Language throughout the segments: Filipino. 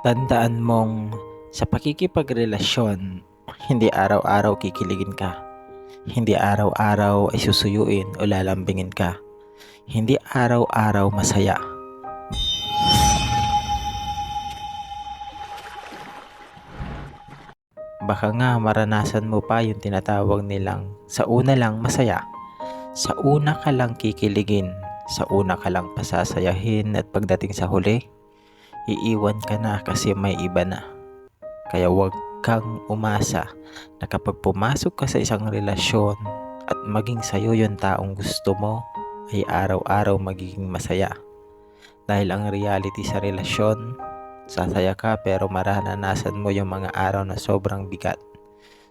Tandaan mong sa pakikipagrelasyon, hindi araw-araw kikiligin ka. Hindi araw-araw ay susuyuin o lalambingin ka. Hindi araw-araw masaya. Baka nga maranasan mo pa yung tinatawag nilang sa una lang masaya. Sa una ka lang kikiligin, sa una ka lang pasasayahin at pagdating sa huli, iiwan ka na kasi may iba na. Kaya huwag kang umasa na kapag pumasok ka sa isang relasyon at maging sa'yo yung taong gusto mo, ay araw-araw magiging masaya. Dahil ang reality sa relasyon, sasaya ka pero maranasan mo yung mga araw na sobrang bigat.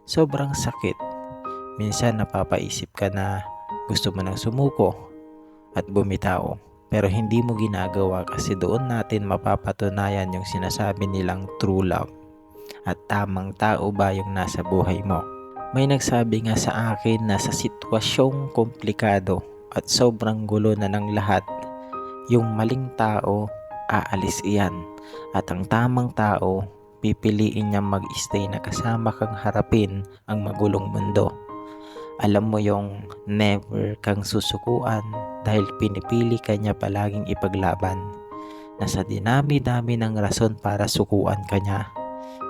Sobrang sakit. Minsan napapaisip ka na gusto mo nang sumuko at bumitaw. Pero hindi mo ginagawa kasi doon natin mapapatunayan yung sinasabi nilang true love at tamang tao ba yung nasa buhay mo. May nagsabi nga sa akin na sa sitwasyong komplikado at sobrang gulo na ng lahat, yung maling tao aalis iyan at ang tamang tao pipiliin niya mag-stay na kasama kang harapin ang magulong mundo. Alam mo yung never kang susukuan dahil pinipili ka niya palaging ipaglaban. Nasa dinami-dami ng rason para sukuan ka niya,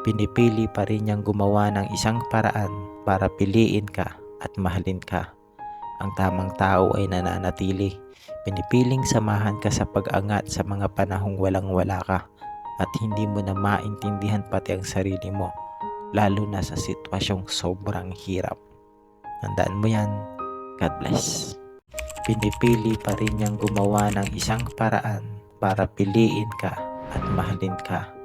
pinipili pa rin niyang gumawa ng isang paraan para piliin ka at mahalin ka. Ang tamang tao ay nananatili. Pinipiling samahan ka sa pag-angat sa mga panahong walang-wala ka at hindi mo na maintindihan pati ang sarili mo, lalo na sa sitwasyong sobrang hirap. Tandaan mo yan. God bless. Pinipili pa rin niyang gumawa ng isang paraan para piliin ka at mahalin ka